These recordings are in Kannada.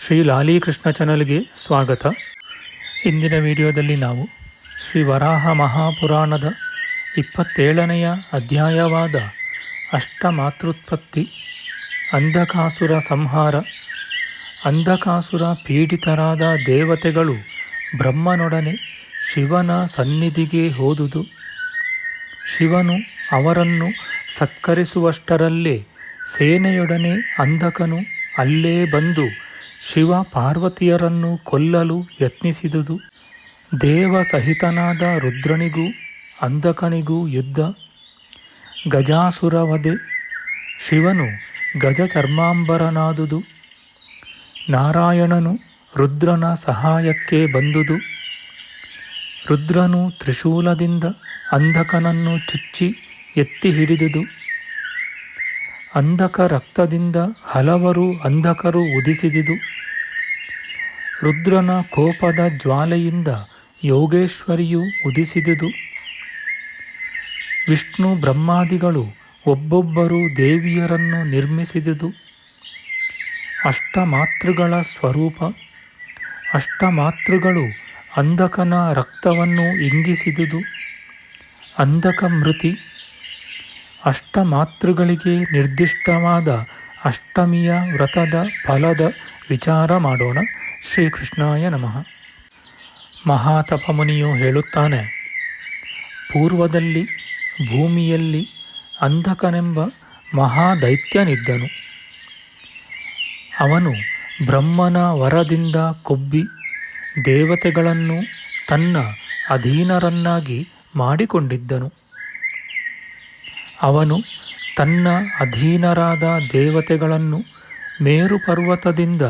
ಶ್ರೀ ಲಾಲೀಕೃಷ್ಣ ಚಾನಲ್ಗೆ ಸ್ವಾಗತ. ಇಂದಿನ ವಿಡಿಯೋದಲ್ಲಿ ನಾವು ಶ್ರೀ ವರಾಹ ಮಹಾಪುರಾಣದ ಇಪ್ಪತ್ತೇಳನೆಯ ಅಧ್ಯಾಯವಾದ ಅಷ್ಟಮಾತೃತ್ಪತ್ತಿ, ಅಂಧಕಾಸುರ ಸಂಹಾರ, ಅಂಧಕಾಸುರ ಪೀಡಿತರಾದ ದೇವತೆಗಳು ಬ್ರಹ್ಮನೊಡನೆ ಶಿವನ ಸನ್ನಿಧಿಗೆ ಹೋದುದು. ಶಿವನು ಅವರನ್ನು ಸತ್ಕರಿಸುವಷ್ಟರಲ್ಲೇ ಸೇನೆಯೊಡನೆ ಅಂಧಕನು ಅಲ್ಲೇ ಬಂದು ಶಿವ ಪಾರ್ವತಿಯರನ್ನು ಕೊಲ್ಲಲು ಯತ್ನಿಸಿದುದು. ದೇವ ಸಹಿತನಾದ ರುದ್ರನಿಗೂ ಅಂಧಕನಿಗೂ ಯುದ್ಧ. ಗಜಾಸುರವಧೆ. ಶಿವನು ಗಜಚರ್ಮಾಂಬರನಾದುದು. ನಾರಾಯಣನು ರುದ್ರನ ಸಹಾಯಕ್ಕೆ ಬಂದುದು. ರುದ್ರನು ತ್ರಿಶೂಲದಿಂದ ಅಂಧಕನನ್ನು ಚುಚ್ಚಿ ಎತ್ತಿ ಹಿಡಿದುದು. ಅಂಧಕ ರಕ್ತದಿಂದ ಹಲವರು ಅಂಧಕರು ಉದಿಸಿದುದು. ರುದ್ರನ ಕೋಪದ ಜ್ವಾಲೆಯಿಂದ ಯೋಗೇಶ್ವರಿಯು ಉದಿಸಿದುದು. ವಿಷ್ಣು ಬ್ರಹ್ಮಾದಿಗಳು ಒಬ್ಬೊಬ್ಬರು ದೇವಿಯರನ್ನು ನಿರ್ಮಿಸಿದುದು. ಅಷ್ಟಮಾತೃಗಳ ಸ್ವರೂಪ. ಅಷ್ಟಮಾತೃಗಳು ಅಂಧಕನ ರಕ್ತವನ್ನು ಇಂಗಿಸಿದುದು. ಅಂಧಕ ಮೃತಿ. ಅಷ್ಟಮಾತೃಗಳಿಗೆ ನಿರ್ದಿಷ್ಟವಾದ ಅಷ್ಟಮಿಯ ವ್ರತದ ಫಲದ ವಿಚಾರ ಮಾಡೋಣ. ಶ್ರೀಕೃಷ್ಣಾಯ ನಮಃ. ಮಹಾತಪಮುನಿಯು ಹೇಳುತ್ತಾನೆ, ಪೂರ್ವದಲ್ಲಿ, ಭೂಮಿಯಲ್ಲಿ ಅಂಧಕನೆಂಬ ಮಹಾದೈತ್ಯನಿದ್ದನು. ಅವನು ಬ್ರಹ್ಮನ ವರದಿಂದ ಕೊಬ್ಬಿ ದೇವತೆಗಳನ್ನು ತನ್ನ ಅಧೀನರನ್ನಾಗಿ ಮಾಡಿಕೊಂಡಿದ್ದನು. ಅವನು ತನ್ನ ಅಧೀನರಾದ ದೇವತೆಗಳನ್ನು ಮೇರು ಪರ್ವತದಿಂದ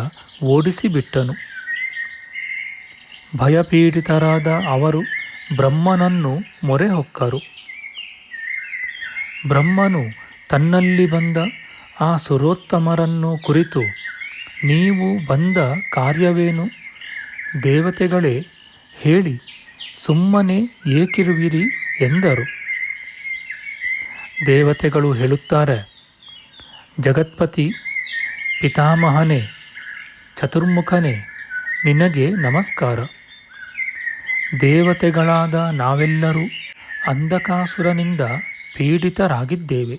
ಓಡಿಸಿಬಿಟ್ಟನು. ಭಯಪೀಡಿತರಾದ ಅವರು ಬ್ರಹ್ಮನನ್ನು ಮೊರೆ ಹೊಕ್ಕರು ಬ್ರಹ್ಮನು ತನ್ನಲ್ಲಿ ಬಂದ ಆ ಸುರೋತ್ತಮರನ್ನು ಕುರಿತು, ನೀವು ಬಂದ ಕಾರ್ಯವೇನು? ದೇವತೆಗಳೇ, ಹೇಳಿ, ಸುಮ್ಮನೆ ಏಕಿರುವಿರಿ ಎಂದರು. ದೇವತೆಗಳು ಹೇಳುತ್ತಾರೆ, ಜಗತ್ಪತಿ, ಪಿತಾಮಹನೇ ಚತುರ್ಮುಖನೇ, ನಿನಗೆ ನಮಸ್ಕಾರ. ದೇವತೆಗಳಾದ ನಾವೆಲ್ಲರೂ ಅಂಧಕಾಸುರನಿಂದ ಪೀಡಿತರಾಗಿದ್ದೇವೆ.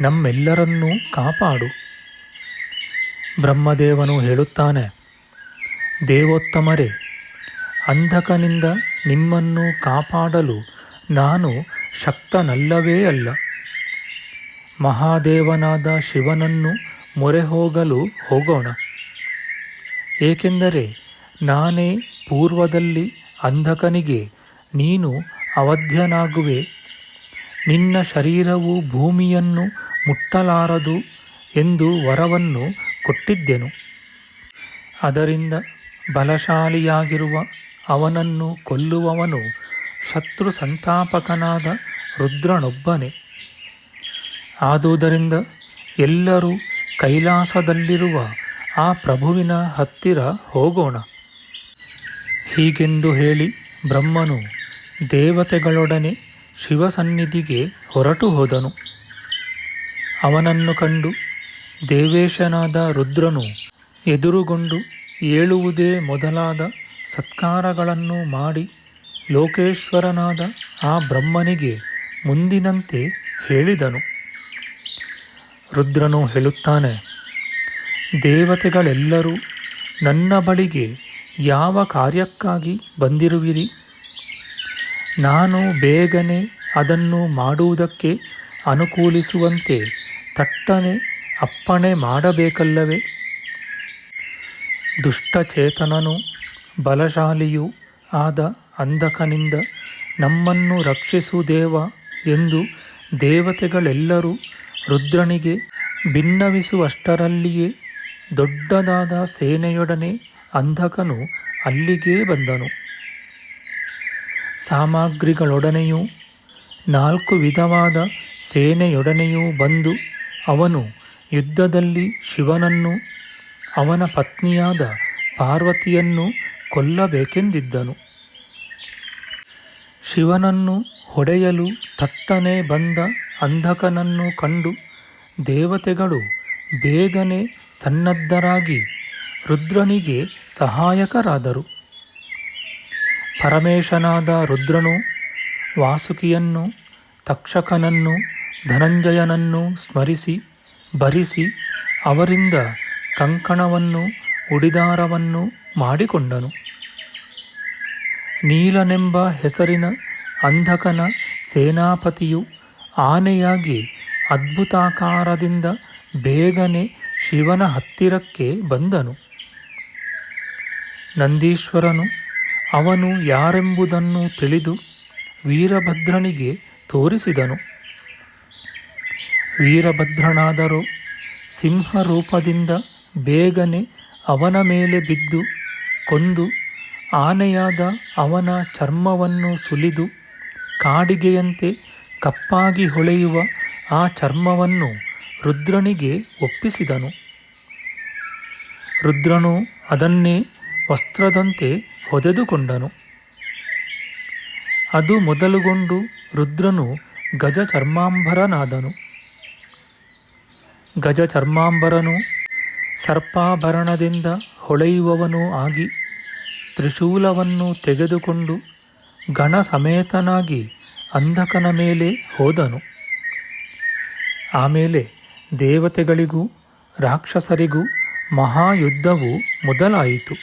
ನಮ್ಮೆಲ್ಲರನ್ನೂ ಕಾಪಾಡು. ಬ್ರಹ್ಮದೇವನು ಹೇಳುತ್ತಾನೆ, ದೇವೋತ್ತಮರೇ, ಅಂಧಕನಿಂದ ನಿಮ್ಮನ್ನು ಕಾಪಾಡಲು ನಾನು ಶಕ್ತನಲ್ಲವೇ ಅಲ್ಲ. ಮಹಾದೇವನಾದ ಶಿವನನ್ನು ಮೊರೆ ಹೋಗಲು ಹೋಗೋಣ. ಏಕೆಂದರೆ ನಾನೇ ಪೂರ್ವದಲ್ಲಿ ಅಂಧಕನಿಗೆ, ನೀನು ಅವಧ್ಯನಾಗುವೆ. ನಿನ್ನ ಶರೀರವು ಭೂಮಿಯನ್ನು ಮುಟ್ಟಲಾರದು ಎಂದು ವರವನ್ನು ಕೊಟ್ಟಿದ್ದೆನು. ಅದರಿಂದ ಬಲಶಾಲಿಯಾಗಿರುವ ಅವನನ್ನು ಕೊಲ್ಲುವವನು ಶತ್ರು ಸಂತಾಪಕನಾದ ರುದ್ರನೊಬ್ಬನೇ. ಆದುದರಿಂದ ಎಲ್ಲರೂ ಕೈಲಾಸದಲ್ಲಿರುವ ಆ ಪ್ರಭುವಿನ ಹತ್ತಿರ ಹೋಗೋಣ. ಹೀಗೆಂದು ಹೇಳಿ ಬ್ರಹ್ಮನು ದೇವತೆಗಳೊಡನೆ ಶಿವಸನ್ನಿಧಿಗೆ ಹೊರಟು ಹೋದನು. ಅವನನ್ನು ಕಂಡು ದೇವೇಶನಾದ ರುದ್ರನು ಎದುರುಗೊಂಡು ಏಳುವುದೇ ಮೊದಲಾದ ಸತ್ಕಾರಗಳನ್ನು ಮಾಡಿ ಲೋಕೇಶ್ವರನಾದ ಆ ಬ್ರಹ್ಮನಿಗೆ ಮುಂದಿನಂತೆ ಹೇಳಿದನು. ರುದ್ರನು ಹೇಳುತ್ತಾನೆ ದೇವತೆಗಳೆಲ್ಲರೂ ನನ್ನ ಬಳಿಗೆ ಯಾವ ಕಾರ್ಯಕ್ಕಾಗಿ ಬಂದಿರುವಿರಿ? ನಾನು ಬೇಗನೆ ಅದನ್ನು ಮಾಡುವುದಕ್ಕೆ ಅನುಕೂಲಿಸುವಂತೆ ತಟ್ಟನೆ ಅಪ್ಪಣೆ ಮಾಡಬೇಕಲ್ಲವೇ? ದುಷ್ಟಚೇತನನು ಬಲಶಾಲಿಯೂ ಆದ ಅಂಧಕನಿಂದ ನಮ್ಮನ್ನು ರಕ್ಷಿಸು ದೇವ ಎಂದು ದೇವತೆಗಳೆಲ್ಲರೂ ರುದ್ರನಿಗೆ ಭಿನ್ನವಿಸುವಷ್ಟರಲ್ಲಿಯೇ ದೊಡ್ಡದಾದ ಸೇನೆಯೊಡನೆ ಅಂಧಕನು ಅಲ್ಲಿಗೇ ಬಂದನು. ಸಾಮಗ್ರಿಗಳೊಡನೆಯೂ ನಾಲ್ಕು ವಿಧವಾದ ಸೇನೆಯೊಡನೆಯೂ ಬಂದು ಅವನು ಯುದ್ಧದಲ್ಲಿ ಶಿವನನ್ನು, ಅವನ ಪತ್ನಿಯಾದ ಪಾರ್ವತಿಯನ್ನು ಕೊಲ್ಲಬೇಕೆಂದಿದ್ದನು. ಶಿವನನ್ನು ಹೊಡೆಯಲು ತಟ್ಟನೆ ಬಂದ ಅಂಧಕನನ್ನು ಕಂಡು ದೇವತೆಗಳು ಬೇಗನೆ ಸನ್ನದ್ಧರಾಗಿ ರುದ್ರನಿಗೆ ಸಹಾಯಕರಾದರು. ಪರಮೇಶನಾದ ರುದ್ರನು ವಾಸುಕಿಯನ್ನು, ತಕ್ಷಕನನ್ನು, ಧನಂಜಯನನ್ನು ಸ್ಮರಿಸಿ, ಭರಿಸಿ ಅವರಿಂದ ಕಂಕಣವನ್ನು, ಉಡಿದಾರವನ್ನು ಮಾಡಿಕೊಂಡನು. ನೀಲನೆಂಬ ಹೆಸರಿನ ಅಂಧಕನ ಸೇನಾಪತಿಯು ಆನೆಯಾಗಿ ಅದ್ಭುತಾಕಾರದಿಂದ ಬೇಗನೆ ಶಿವನ ಹತ್ತಿರಕ್ಕೆ ಬಂದನು. ನಂದೀಶ್ವರನು ಅವನು ಯಾರೆಂಬುದನ್ನು ತಿಳಿದು ವೀರಭದ್ರನಿಗೆ ತೋರಿಸಿದನು. ವೀರಭದ್ರನಾದರೂ ಸಿಂಹರೂಪದಿಂದ ಬೇಗನೆ ಅವನ ಮೇಲೆ ಬಿದ್ದು ಕೊಂದು ಆನೆಯಾದ ಅವನ ಚರ್ಮವನ್ನು ಸುಲಿದು ಕಾಡಿಗೆಯಂತೆ ಕಪ್ಪಾಗಿ ಹೊಳೆಯುವ ಆ ಚರ್ಮವನ್ನು ರುದ್ರನಿಗೆ ಒಪ್ಪಿಸಿದನು. ರುದ್ರನು ಅದನ್ನೇ ವಸ್ತ್ರದಂತೆ ಹೊದೆದುಕೊಂಡನು. ಅದು ಮೊದಲುಗೊಂಡು ರುದ್ರನು ಗಜ ಚರ್ಮಾಂಬರನಾದನು ಗಜ ಚರ್ಮಾಂಬರನು ಸರ್ಪಾಭರಣದಿಂದ ಹೊಳೆಯುವವನೂ ಆಗಿ ತ್ರಿಶೂಲವನ್ನು ತೆಗೆದುಕೊಂಡು ಗಣ ಸಮೇತನಾಗಿ ಅಂಧಕನ ಮೇಲೆ ಹೋದನು. ಆಮೇಲೆ ದೇವತೆಗಳಿಗೂ, ರಾಕ್ಷಸರಿಗೂ ಮಹಾಯುದ್ಧವು ಮೊದಲಾಯಿತು.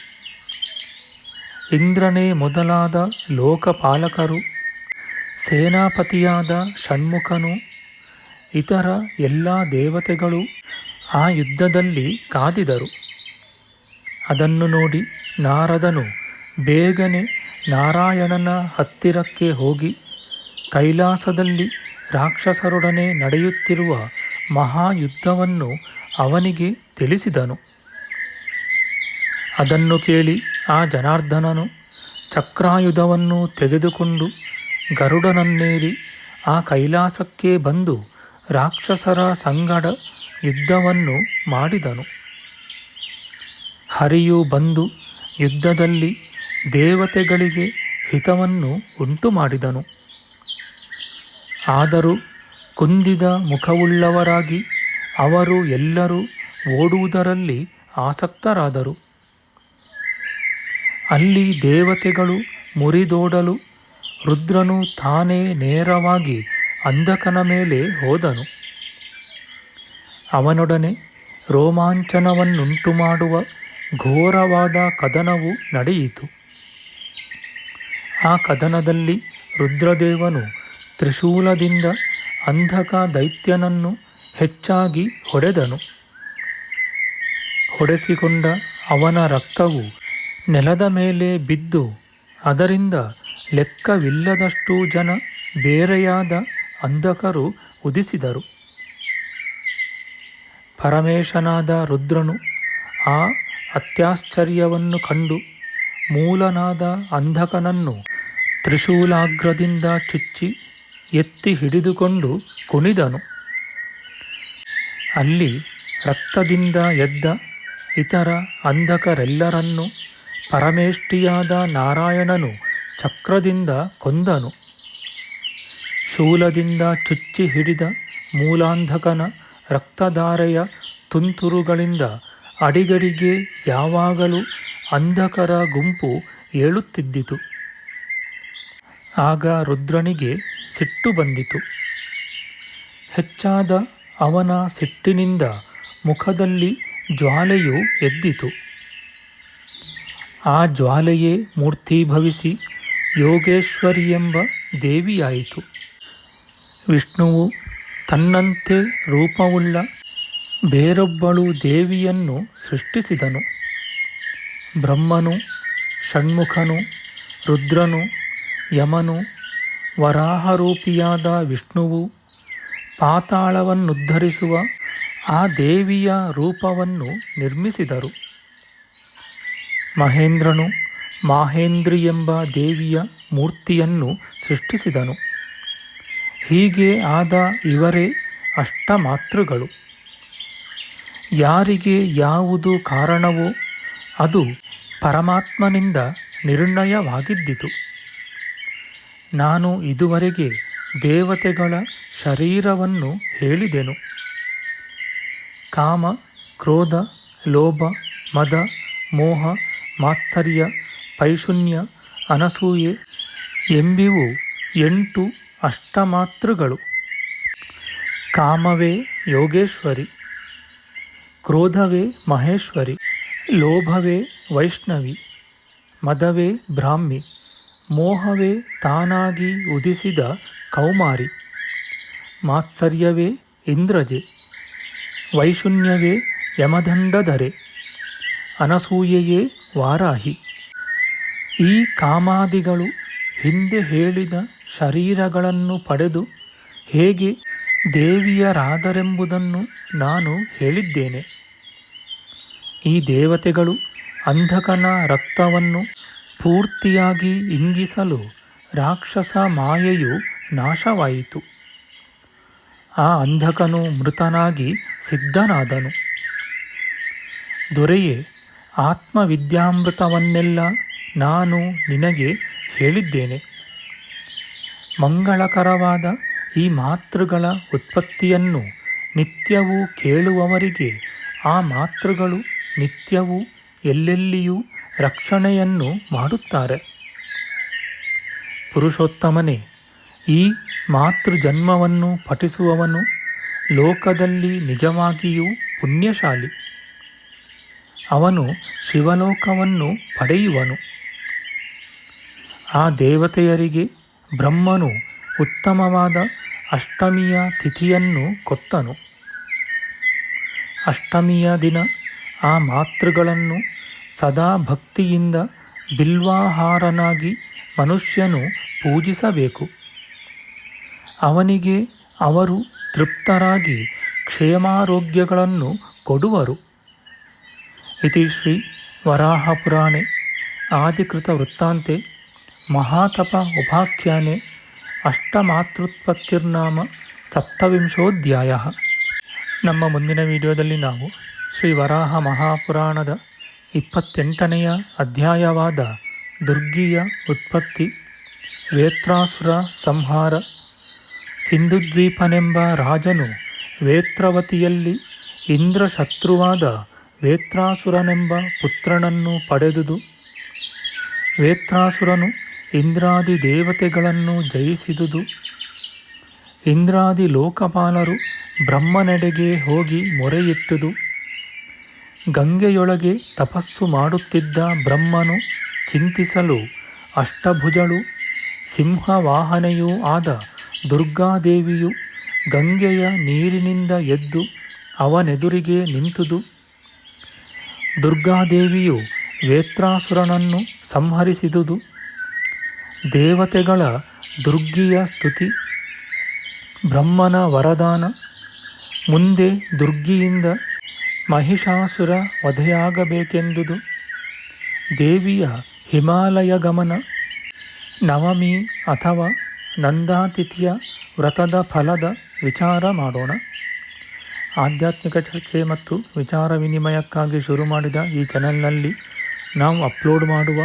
ಇಂದ್ರನೇ ಮೊದಲಾದ ಲೋಕಪಾಲಕರು, ಸೇನಾಪತಿಯಾದ ಷಣ್ಮುಖನು, ಇತರ ಎಲ್ಲ ದೇವತೆಗಳು ಆ ಯುದ್ಧದಲ್ಲಿ ಕಾದಿದರು. ಅದನ್ನು ನೋಡಿ ನಾರದನು ಬೇಗನೆ ನಾರಾಯಣನ ಹತ್ತಿರಕ್ಕೆ ಹೋಗಿ ಕೈಲಾಸದಲ್ಲಿ ರಾಕ್ಷಸರೊಡನೆ ನಡೆಯುತ್ತಿರುವ ಮಹಾಯುದ್ಧವನ್ನು ಅವನಿಗೆ ತಿಳಿಸಿದನು. ಅದನ್ನು ಕೇಳಿ ಆ ಜನಾರ್ದನನು ಚಕ್ರಾಯುಧವನ್ನು ತೆಗೆದುಕೊಂಡು ಗರುಡನನ್ನೇರಿ ಆ ಕೈಲಾಸಕ್ಕೆ ಬಂದು ರಾಕ್ಷಸರ ಸಂಗಡ ಯುದ್ಧವನ್ನು ಮಾಡಿದನು. ಹರಿಯು ಬಂದು ಯುದ್ಧದಲ್ಲಿ ದೇವತೆಗಳಿಗೆ ಹಿತವನ್ನು ಉಂಟು ಮಾಡಿದನು ಆದರೂ ಕುಂದಿದ ಮುಖವುಳ್ಳವರಾಗಿ ಅವರು ಎಲ್ಲರೂ ಓಡುವುದರಲ್ಲಿ ಆಸಕ್ತರಾದರು. ಅಲ್ಲಿ ದೇವತೆಗಳು ಮುರಿದೋಡಲು ರುದ್ರನು ತಾನೇ ನೇರವಾಗಿ ಅಂಧಕನ ಮೇಲೆ ಹೋದನು. ಅವನೊಡನೆ ರೋಮಾಂಚನವನ್ನುಂಟು ಮಾಡುವ ಘೋರವಾದ ಕದನವು ನಡೆಯಿತು. ಆ ಕದನದಲ್ಲಿ ರುದ್ರದೇವನು ತ್ರಿಶೂಲದಿಂದ ಅಂಧಕ ದೈತ್ಯನನ್ನು ಹೆಚ್ಚಾಗಿ ಹೊಡೆದನು. ಹೊಡೆಸಿಕೊಂಡ ಅವನ ರಕ್ತವು ನೆಲದ ಮೇಲೆ ಬಿದ್ದು ಅದರಿಂದ ಲೆಕ್ಕವಿಲ್ಲದಷ್ಟು ಜನ ಬೇರೆಯಾದ ಅಂಧಕರು ಉದಿಸಿದರು. ಪರಮೇಶನಾದ ರುದ್ರನು ಆ ಅತ್ಯಾಶ್ಚರ್ಯವನ್ನು ಕಂಡು ಮೂಲನಾದ ಅಂಧಕನನ್ನು ತ್ರಿಶೂಲಾಗ್ರದಿಂದ ಚುಚ್ಚಿ ಎತ್ತಿ ಹಿಡಿದುಕೊಂಡು ಕುಣಿದನು. ಅಲ್ಲಿ ರಕ್ತದಿಂದ ಎದ್ದ ಇತರ ಅಂಧಕರೆಲ್ಲರನ್ನು ಪರಮೇಷ್ಠಿಯಾದ ನಾರಾಯಣನು ಚಕ್ರದಿಂದ ಕೊಂದನು. ಶೂಲದಿಂದ ಚುಚ್ಚಿ ಹಿಡಿದ ಮೂಲಾಂಧಕನ ರಕ್ತಧಾರೆಯ ತುಂತುರುಗಳಿಂದ ಅಡಿಗಡಿಗೆ ಯಾವಾಗಲೂ ಅಂಧಕರ ಗುಂಪು ಏಳುತ್ತಿದ್ದಿತು. ಆಗ ರುದ್ರನಿಗೆ ಸಿಟ್ಟು ಬಂದಿತು. ಹೆಚ್ಚಾದ ಅವನ ಸಿಟ್ಟಿನಿಂದ ಮುಖದಲ್ಲಿ ಜ್ವಾಲೆಯು ಎದ್ದಿತು. ಆ ಜ್ವಾಲೆಯೇ ಮೂರ್ತೀಭವಿಸಿ ಯೋಗೇಶ್ವರಿ ಎಂಬ ದೇವಿಯಾಯಿತು. ವಿಷ್ಣುವು ತನ್ನಂತೆ ರೂಪವುಳ್ಳ ಬೇರೊಬ್ಬಳು ದೇವಿಯನ್ನು ಸೃಷ್ಟಿಸಿದನು. ಬ್ರಹ್ಮನು, ಷಣ್ಮುಖನು, ರುದ್ರನು, ಯಮನು ವರಾಹರೂಪಿಯಾದ ವಿಷ್ಣುವು ಪಾತಾಳವನ್ನುದ್ಧರಿಸುವ ಆ ದೇವಿಯ ರೂಪವನ್ನು ನಿರ್ಮಿಸಿದರು. ಮಹೇಂದ್ರನು ಮಾಹೇಂದ್ರಿ ಎಂಬ ದೇವಿಯ ಮೂರ್ತಿಯನ್ನು ಸೃಷ್ಟಿಸಿದನು. ಹೀಗೆ ಆದ ಇವರೇ ಅಷ್ಟಮಾತೃಗಳು. ಯಾರಿಗೆ ಯಾವುದು ಕಾರಣವೋ ಅದು ಪರಮಾತ್ಮನಿಂದ ನಿರ್ಣಯವಾಗಿದ್ದಿತು. ನಾನು ಇದುವರೆಗೆ ದೇವತೆಗಳ ಶರೀರವನ್ನು ಹೇಳಿದೆನು. ಕಾಮ, ಕ್ರೋಧ, ಲೋಭ, ಮದ, ಮೋಹ, ಮಾತ್ಸರ್ಯ, ಪೈಶುನ್ಯ, ಅನಸೂಯೆ ಎಂಬಿವು ಎಂಟು ಅಷ್ಟಮಾತೃಗಳು. ಕಾಮವೇ ಯೋಗೇಶ್ವರಿ, ಕ್ರೋಧವೇ ಮಹೇಶ್ವರಿ, ಲೋಭವೇ ವೈಷ್ಣವಿ, ಮದವೇ ಬ್ರಾಹ್ಮಿ. ಮೋಹವೇ ತಾನಾಗಿ ಉದಿಸಿದ ಕೌಮಾರಿ. ಮಾತ್ಸರ್ಯವೇ ಇಂದ್ರಜೆ. ವೈಶುನ್ಯವೇ ಯಮದಂಡಧರೆ. ಅನಸೂಯೆಯೇ ವಾರಾಹಿ. ಈ ಕಾಮಾದಿಗಳು ಹಿಂದೆ ಹೇಳಿದ ಶರೀರಗಳನ್ನು ಪಡೆದು ಹೇಗೆ ದೇವಿಯರಾದರೆಂಬುದನ್ನು ನಾನು ಹೇಳಿದ್ದೇನೆ. ಈ ದೇವತೆಗಳು ಅಂಧಕನ ರಕ್ತವನ್ನು ಪೂರ್ತಿಯಾಗಿ ಇಂಗಿಸಲು ರಾಕ್ಷಸ ಮಾಯೆಯು ನಾಶವಾಯಿತು. ಆ ಅಂಧಕನು ಮೃತನಾಗಿ ಸಿದ್ಧನಾದನು. ದೊರೆಯೇ, ಆತ್ಮವಿದ್ಯಾಮೃತವನ್ನೆಲ್ಲ ನಾನು ನಿನಗೆ ಹೇಳಿದ್ದೇನೆ. ಮಂಗಳಕರವಾದ ಈ ಮಾತೃಗಳ ಉತ್ಪತ್ತಿಯನ್ನು ನಿತ್ಯವೂ ಕೇಳುವವರಿಗೆ ಆ ಮಾತೃಗಳು ನಿತ್ಯವೂ ಎಲ್ಲೆಲ್ಲಿಯೂ ರಕ್ಷಣೆಯನ್ನು ಮಾಡುತ್ತಾರೆ. ಪುರುಷೋತ್ತಮನೇ, ಈ ಮಾತೃಜನ್ಮವನ್ನು ಪಠಿಸುವವನು ಲೋಕದಲ್ಲಿ ನಿಜವಾಗಿಯೂ ಪುಣ್ಯಶಾಲಿ. ಅವನು ಶಿವಲೋಕವನ್ನು ಪಡೆಯುವನು. ಆ ದೇವತೆಯರಿಗೆ ಬ್ರಹ್ಮನು ಉತ್ತಮವಾದ ಅಷ್ಟಮಿಯ ತಿಥಿಯನ್ನು ಕೊಟ್ಟನು. ಅಷ್ಟಮಿಯ ದಿನ ಆ ಮಾತೃಗಳನ್ನು ಸದಾ ಭಕ್ತಿಯಿಂದ ಬಿಲ್ವಾಹಾರನಾಗಿ ಮನುಷ್ಯನು ಪೂಜಿಸಬೇಕು. ಅವನಿಗೆ ಅವರು ತೃಪ್ತರಾಗಿ ಕ್ಷೇಮಾರೋಗ್ಯಗಳನ್ನು ಕೊಡುವರು. ಇತಿ ಶ್ರೀ ವರಾಹಪುರಾಣೆ, ಆದಿಕೃತ ವೃತ್ತಾಂತೆ, ಮಹಾತಪ ಉಪಾಖ್ಯಾನೆ ಅಷ್ಟಮಾತೃತ್ಪತ್ತಿರ್ನಾಮ ಸಪ್ತವಿಂಶೋಧ್ಯಾಯ. ನಮ್ಮ ಮುಂದಿನ ವಿಡಿಯೋದಲ್ಲಿ ನಾವು ಶ್ರೀ ವರಾಹ ಮಹಾಪುರಾಣದ ಇಪ್ಪತ್ತೆಂಟನೆಯ ಅಧ್ಯಾಯವಾದ ದುರ್ಗಿಯ ಉತ್ಪತ್ತಿ, ವೇತ್ರಾಸುರ ಸಂಹಾರ. ಸಿಂಧುದ್ವೀಪನೆಂಬ ರಾಜನು ವೇತ್ರವತಿಯಲ್ಲಿ ಇಂದ್ರಶತ್ರುವಾದ ವೇತ್ರಾಸುರನೆಂಬ ಪುತ್ರನನ್ನು ಪಡೆದುದು. ವೇತ್ರಾಸುರನು ಇಂದ್ರಾದಿ ದೇವತೆಗಳನ್ನು ಜಯಿಸಿದುದು. ಇಂದ್ರಾದಿ ಲೋಕಪಾಲರು ಬ್ರಹ್ಮನೆಡೆಗೆ ಹೋಗಿ ಮೊರೆಯಿಟ್ಟುದು. ಗಂಗೆಯೊಳಗೆ ತಪಸ್ಸು ಮಾಡುತ್ತಿದ್ದ ಬ್ರಹ್ಮನು ಚಿಂತಿಸಲು ಅಷ್ಟಭುಜಳು, ಸಿಂಹವಾಹನೆಯೂ ಆದ ದುರ್ಗಾದೇವಿಯು ಗಂಗೆಯ ನೀರಿನಿಂದ ಎದ್ದು ಅವನೆದುರಿಗೆ ನಿಂತುದು. ದುರ್ಗಾದೇವಿಯು ವೇತ್ರಾಸುರನನ್ನು ಸಂಹರಿಸಿದುದು. ದೇವತೆಗಳ ದುರ್ಗಿಯ ಸ್ತುತಿ, ಬ್ರಹ್ಮನ ವರದಾನ, ಮುಂದೆ ದುರ್ಗಿಯಿಂದ ಮಹಿಷಾಸುರ ವಧೆಯಾಗಬೇಕೆಂದುದು. ದೇವಿಯ ಹಿಮಾಲಯ ಗಮನ. ನವಮಿ ಅಥವಾ ನಂದಾತಿಥಿಯ ವ್ರತದ ಫಲದ ವಿಚಾರ ಮಾಡೋಣ. ಆಧ್ಯಾತ್ಮಿಕ ಚರ್ಚೆ ಮತ್ತು ವಿಚಾರ ವಿನಿಮಯಕ್ಕಾಗಿ ಶುರು ಮಾಡಿದ ಈ ಚಾನೆಲ್ನಲ್ಲಿ ನಾವು ಅಪ್ಲೋಡ್ ಮಾಡುವ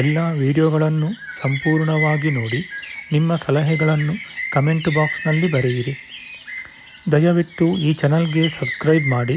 ಎಲ್ಲ ವಿಡಿಯೋಗಳನ್ನು ಸಂಪೂರ್ಣವಾಗಿ ನೋಡಿ, ನಿಮ್ಮ ಸಲಹೆಗಳನ್ನು ಕಮೆಂಟ್ ಬಾಕ್ಸ್ನಲ್ಲಿ ಬರೆಯಿರಿ. ದಯವಿಟ್ಟು ಈ ಚಾನಲ್ಗೆ ಸಬ್ಸ್ಕ್ರೈಬ್ ಮಾಡಿ.